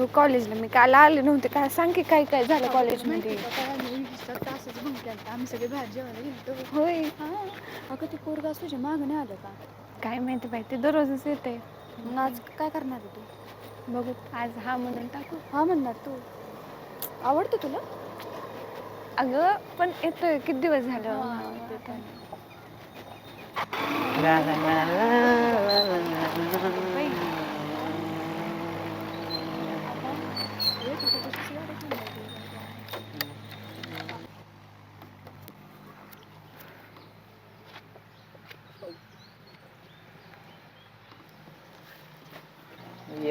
अगं कॉलेजला मी काल आले नव्हते काय सांग की काय काय झालं कॉलेजमध्ये आम्ही सगळे बाहेर जेवायला गेलो होय हा अगं ते पोरगा तुझ्या मागं नाही आलं का काय माहिती बाई ते दररोजच येते मग आज काय करणार आहे तू बघू आज हा म्हणून टाकू हा म्हणणार तू आवडतं तुला अगं पण येतोय किती दिवस झालं हा, हा. बाई, आता हे तुझ्या कशाची गाडी घेऊन जाते?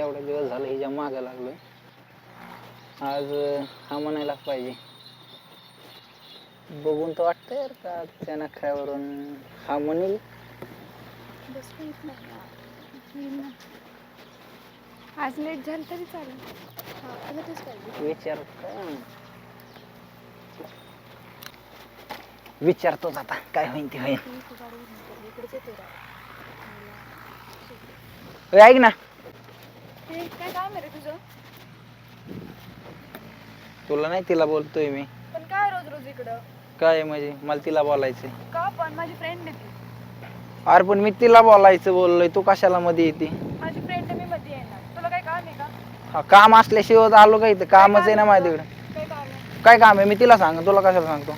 एवढे दिवस झाले हिच्या मागं लागलोय. आज हा म्हणायला पाहिजे. बघून तर वाटतंय यार का त्या नखऱ्यावरून हा म्हणेल. आज लेट झालं तरी चालेल. हा, विचार विचारतोच आता काय होईल ते होईल ऐक ना. काय काम आहे रे तुझं? तुला नाही तिला बोलतोय मी. पण काय रोज रोज इकडं? काय आहे म्हणजे मला तिला बोलायचंय का पण? माझी फ्रेंड आहे ती. अरे पण मी तिला बोलायचं बोललोय तू कशाला मध्ये येते? माझी फ्रेंड मी मध्ये येणार. तुला काय काम आहे का? हा काम असल्याशिवाय आलो काय इथं? कामच आहे ना माझ्याकडे. काय काम आहे? काय काम आहे? मी तिला सांग तुला कशाला सांगतो?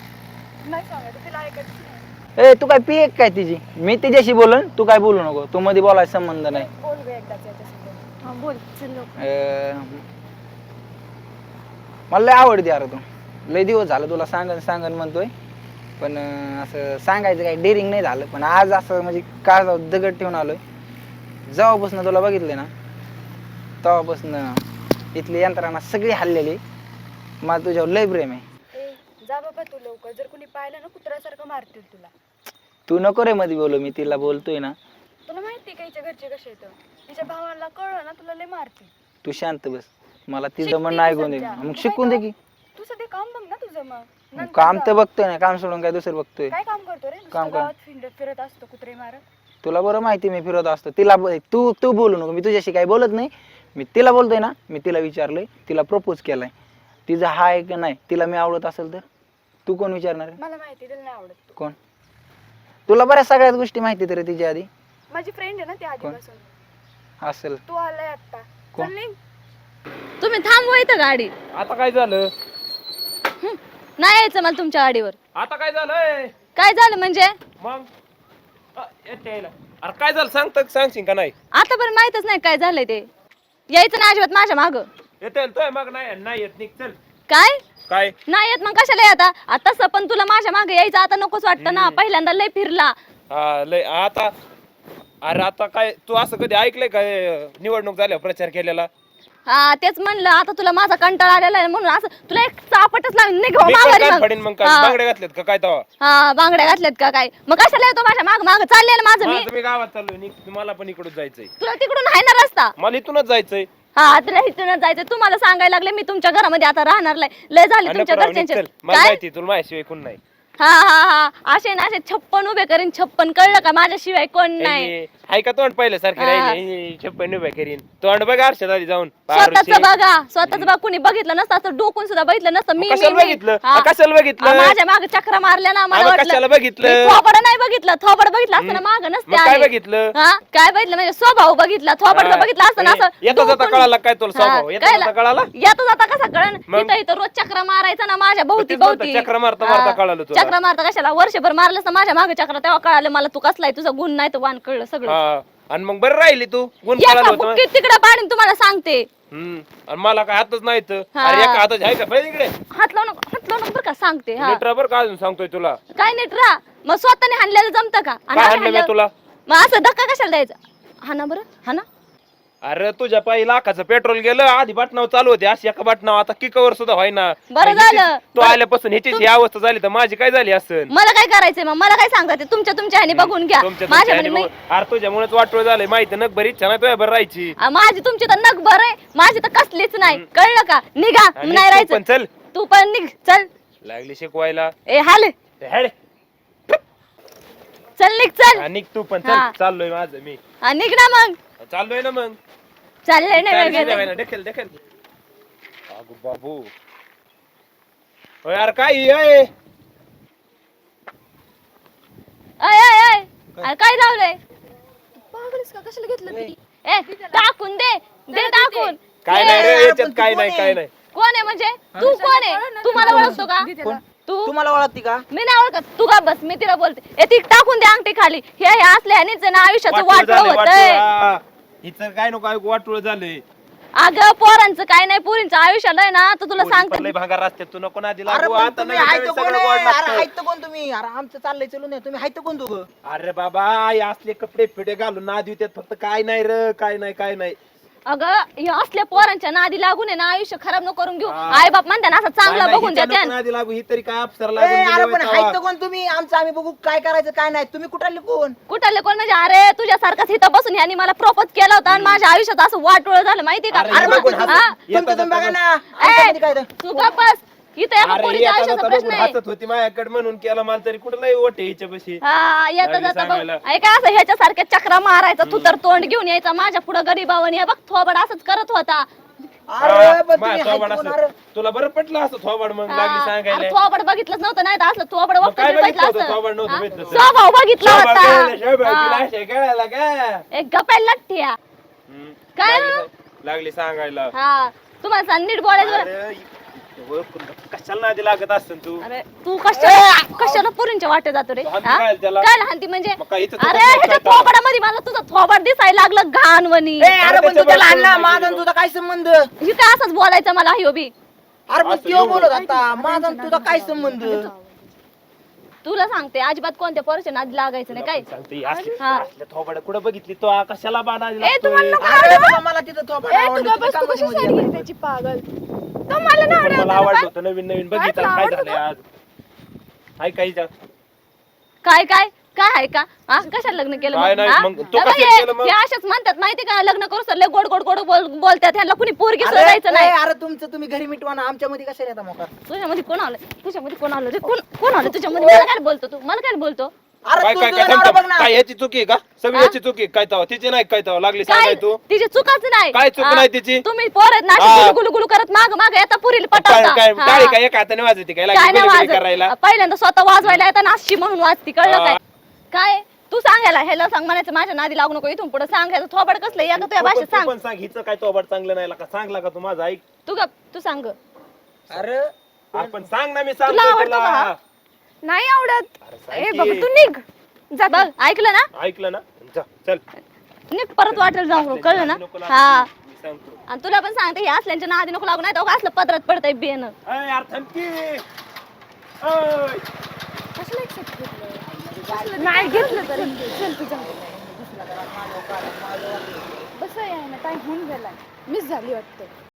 नाही सांगायचं तिला ऐकायचं नाही. ए तू काय पी एक काय तिची? मी तिच्याशी बोलन तू काय बोलू नको. तू मध्ये बोलायचा संबंध नाही. बोल ग हा बोल मला लय आवडते अरे तू. लय दिवस झालं तुला सांगन सांगन म्हणतोय. पण असं सांगायचं काही डेअरिंग नाही झालं. पण आज असं म्हणजे का दगड ठेवून आलोय. जेव्हापासून तुला बघितलंय ना तेव्हापासून इथली यंत्रणा सगळी हल्लेली. मला तुझ्यावर लय प्रेम आहे. जा बाबा तू लवकर. जर कुणी पाहिलं ना कुत्र्यासारखं मारतील तुला. तू नको रे मध्ये बोलू मी तिला बोलतोय ना. तुला माहिती का हिच्या घरचे कसे येतं तिच्या भावाला कळलं ना तुला लय मारतील तू शांत बस. मला तिचं म्हणणं ऐकून दे. मग शिकून दे की. तू सध्या काम बघ ना तुझं मग. नंतर काम. तर बघतोय ना काम सोडून काय दुसरं बघतोय? काय काम करतो रे? नुसतं काम कर. गावात फिरत फिरत असतो कुत्रे मारत. तुला बरं माहिती मी फिरत असतो. तिला ब- तू तू बोलू नको. मी तुझ्याशी काही बोलत नाही. मी तिला बोलतोय ना मी तिला विचारलंय. तिला प्रपोज केलाय. तिचा हा आहे की नाही? तिला मी आवडत असेल तर? तू कोण विचारणार? मला माहिती तिला नाही आवडत. तू. कोण? तुला बऱ्याच सगळ्याच गोष्टी माहिती तरी तिच्या आधी. माझी फ्रेंड आहे ना ती आधीपासून. असेल. तू आलाय आता कोण? चल निघ. तुम्ही थांबवा इथं गाडी. आता काय झालं? नाही यायचं मला तुमच्या गाडीवर. आता काय झालंय? काय झालं म्हणजे? मग? अ, येते यायला. अरे काय झालं? सांगत सांगशील का नाही? आता पण माहितच नाही काय झालंय ते. यायचं ना अजिबात माझ्या माग. येते तोय मग नाही नाही येत. निघ चल. काय? काय? नाही येत मग कशाला येत? आता तसं पण तुला माझ्या मागे यायचं आता नकोच वाटतं ना. पहिल्यांदा लय फिरला. हा लय. आता अरे आता काय तू असं कधी ऐकलंय काय निवडणूक झाल्यावर प्रचार केलेला? हा तेच म्हणलं आता तुला माझा कंटाळा आलेला आहे म्हणून असं तुला एक चापटच लागली निघ मी माघारी काय मग. फाडीन मग काय हा. बांगड्या घातल्यात का काय तवा? हा बांगड्या घातल्यात का काय? मग कशाला येतो माझ्या माग? माग चालले ना माझं मी. मी गावात चाललोय मला पण इकडून जायचंय. तुला तिकडून आहे ना रस्ता? मला इथूनच जायचंय. हा तुला इथूनच जायचं तुम्हाला सांगायला लागले मी तुमच्या घरामध्ये आता राहणार नाही. लय झाले आणि तुमच्या नको राहू, निघ घरच्यांचे चल. मला काय? माहिती तुला माझ्याशिवाय कोण नाही. हा हा हा. असे ना असे छप्पन उभे करीन छप्पन. कळलं का? माझ्याशिवाय कोण नाही. हे, हाय का तोंड पाहिलं सारखे हा. राहिले छप्पन उभ्या करीन तोंड बघ आरशात आधी जाऊन स्वतःच पारुशी. बघा स्वतःच बघा कुणी बघितलं नसतं असं डोकून सुद्धा बघितलं नसतं मी मी- कशाला मी. बघितलं हा. कशाला हा, बघितलं माझ्या मागे चक्र मारल्या ना मला अगं, कशाला बघितलं? मी थोबड नाही बघितलं थोबड बघितलं असतं ना माग नसते मग काय आले. बघितलं हा काय बघितलं म्हणजे स्वभाव बघितला थोबड हा. बघितलं असतं ना असं येता जाता डोकून- कळाला काय तुला हा, स्वभाव? येता कळलं. जाता कळाला? येता जाता कसा कळण मग? इथं इथं रोज चक्र मारायचा ना माझ्या भोवती तेच म्हणतो, भोवती चक्र मारता मारता हा. कळालं तुला. चक्र मारता कशाला वर्षभर मारलंस ना माझ्या मागे चक्र तेव्हा कळालं मला तू कसलाय तुझा गुण नाही तर वान कळलं सगळं हा आणि मग बरं राहिली तू. गुण एका कळालं होतं. बुक्कीत तिकडे पाडून तुम्हाला सांगते. हम्म. आणि मला काय हातच नाही तर हा. अरे एका हातच आहे का? पहिले इकडे. हात लावून हात लावून बरं का सांगते हा. लेटर बरं का अजून सांगतोय तुला. काय नीट राहा. मग स्वतःने हाणलेलं जमतं का? आणि काय आम्ही हाणलं मी हाणलं- तुला? मग असं धक्का कशाला द्यायचा? हा ना बरं हा ना अरे तुझ्या पायी लाखाचं पेट्रोल गेलं आधी बटनावर चालू होते अशी एका बटनावर आता किकवर सुद्धा व्हायना बरं आणि ह्याची- झालं. तू आल्यापासून ह्याची ही अवस्था झाली तर माझी काय झाली असेल मला काय करायचंय मग? मला काय सांगते तुमच्या तुमच्या ह्याने बघून घ्या. तुमच्या माझ्या म्हणे अरे तुझ्यामुळेच वाटोळ झालंय. माहिती नक बरी इच्छा नाही तुझ्या बरं राहायची. आ, माझी तुमची तर नग बरं आहे. माझी तर कसलीच नाही. कळलं का? निघा. आणि नाही तू राहायचं. पण चल. तू पण निघ. चल. लागली शिकवायला. ए हाल. ते हेड. चल निघ चल. निघ तू पण. हा. चल चाललोय माझं मी. हा, निघ ना मग. चाललोय ना मग. अगो बाबू अय, यार काय अय? अय अय अय. अरे काय लावलंय? पागलच का? कशाला घेतलं तरी ए टाकून दे. दे टाकून. काय. नाही रे याच्यात काय तू नाही कोण काय आहे? नाही. कोण आहे म्हणजे? तू कोण आहे? तू मला ओळखतो का? तू? तुम्हाला ओळखती का? मी नाही ओळखत. तू का बस. मी तिला बोलते. ए ती टाकून दे अंगठी खाली. हे हे असले ह्यानीच ना आयुष्याचं वाटलं होतंय. हा. हिचं काय नको ऐकू वाटोळ झालंय. अगं पोरांचं काय नाही पुरींचं आयुष्याला आहे ना तर तुला सांगते. लय भांगार असते तू नको ना दिला अरे अगो, पण आता तुम्ही कोण आहे? अरे लागतं. तुम्ही? अरे आमचं चाललंय चलू नये तुम्ही हाय तर कोण दोघं? अरे बाबा आई असले कपडे फिडे घालून ना देऊ फक्त काय नाही र काय नाही काय नाही. अगं हे असल्या पोरांच्या नादी लागून आहे ना आयुष्य खराब न करून घेऊ. आई बाप म्हणते ना असं चांगलं बघून नादी लागू ही तरी काय अप्सर ए, लागून अरे पण. कोण तुम्ही? आमचं आम्ही बघू काय करायचं काय नाही. तुम्ही कुठाले कोण? कुठले कोण? म्हणजे अरे तुझ्यासारखाच इथं बसून ह्यानी मला प्रपोज केला होता आणि माझ्या आयुष्यात असं वाटोळ झालं माहिती का? अरे, हा? तुमचं तुम्ही बघा ना आमच्यामध्ये काय तर. तू का बस. इथं एका अरे पोरीच्या येता आयुष्याचा जाता प्रश्न बघून आहे हसत होती माझ्याकडे म्हणून केला मला तरी कुठं लय ओटे हिच्यापाशी हा येता लागली जाता बघ सांगायला. ऐका असं ह्याच्यासारख्या चक्रा मारायचा तू तर तोंड घेऊन यायचा माझ्या पुढे गरीबावणी हे बघ थोबड असंच करत होता अरे पण तुम्ही थोबाड असं. तुला बरं पटलं असं थोबाड मग लागली हा, सांगायला थोबड बघितलंच नव्हतं नाही तर असलं थोबड मग बघतो काय तरी बघितलं बघितलं होतं? थोबाड असतं नव्हतं हा? बघितलं तर. स्वभाव बघितला होता हा. अशा का एक गप्याला हम्म. काय लागली- लागली सांगायला हा तुम्हाला सांग नीट बोलायचं बरं. अरे, ओळखून कशाला नादी लागत असतं तू अरे तू कशाला कशाला पुरींच्या वाटे जातो रे? काय त्याला? काय लहानती म्हणजे मग काय इथं तुझं अरे ह्याच्या थोबडामध्ये मला तुझं थोबड दिसायला लागलं घाणवणी ए, अरे पण त्याच्या तू त्याला बाजूला आणला नाही माझा आणि. तुझा काय संबंध ही काय असंच बोलायचं मला ह्यो बी पण असं एवढं. बोलत आता माझा आणि तुझा काय संबंध तुला सांगते अजिबात कोणत्या पोराच्या नादी लागायचं नाही काय सांगते ही असली हा. असल्या थोबाड कुठं बघितली तो कशाला बाणा ए तू म्हणलं का? अरे बाबा, मला तिथं ए, तू का बस तू कशी साईड. घेते त्याची पागल मला नाही आवडत. मला आवडलं होतं नवीन नवीन. बघितलं तुला काय आवडतं झालंय आज. हाय काही काय काय? काय आहे का? हा कशाला लग्न केलं काय मग? नाही, हा? मग तू बघ, कशाला केलं मग? हे अशाच म्हणतात माहिती का? लग्न करू सर लय गोड गोड गोड बोल- बोलतात. ह्यांना कुणी पोरगी अरे, शोधायचं नाही. अरे तुमचं तुम्ही घरी मिटवा ना आमच्यामध्ये कशाला येता मोकार? तुझ्यामध्ये कोण आलं? तुझ्यामध्ये कोण आलं? रे कोण कोण आलं? तुझ्यामध्ये? मला काय बोलतो तू? मला काय बोलतो? अरे काय तू काय तुझा काय नवरा थांब, बघ थांब. ना. काय याची चुकी आहे का? सगळी हा? याची चुकी आहे. काय तवा? तिची नाही काय तवा? लागली काय? सांगाय तू? तिची चुकाच नाही. काय चूक हा? नाही तिची? तुम्ही पोरत ना हा. गुलू गुलू गुलू करत माग माग येता पुरील काय पटवता काय हा. टाळी काय एका हाताने वाजवते काय? काय लागली नाही करायला. वाजत पहिल्यांदा स्वतः वाजवायला येतात नाशी म्हणून वाजती. कळलं हा. काय? काय? तू सांगायला ह्याला सांग म्हणायचं माझ्या नादी लागू नको इथून पुढे सांगायचं थोबड कसलं या का तुझ्या भाषेत तू सांग. पण सांग हिचं काय तोबाड चांगलं नाही का सांगला का तू माझं ऐक. तू गप तू सांग अरे आपण सांग ना मी तुला सांगतो आवडतं तुला? नाही आवडत. अरे ए बघ. तू निघ. जा बघ ऐकलं ना? ऐकलं ना? जा चल. नीट परत वाटेल जाऊ कळलं ना? नको लागू. हा. मी सांगतो. आणि तुला पण सांगते हे असल्यांच्या नादी नको लागू नाही तर असलं पदरात पडतंय बेन. अय, यार नाही घेतलं तरी. चल बस आहे ना टाइम होऊन गेलाय. मिस झाली वाटतं.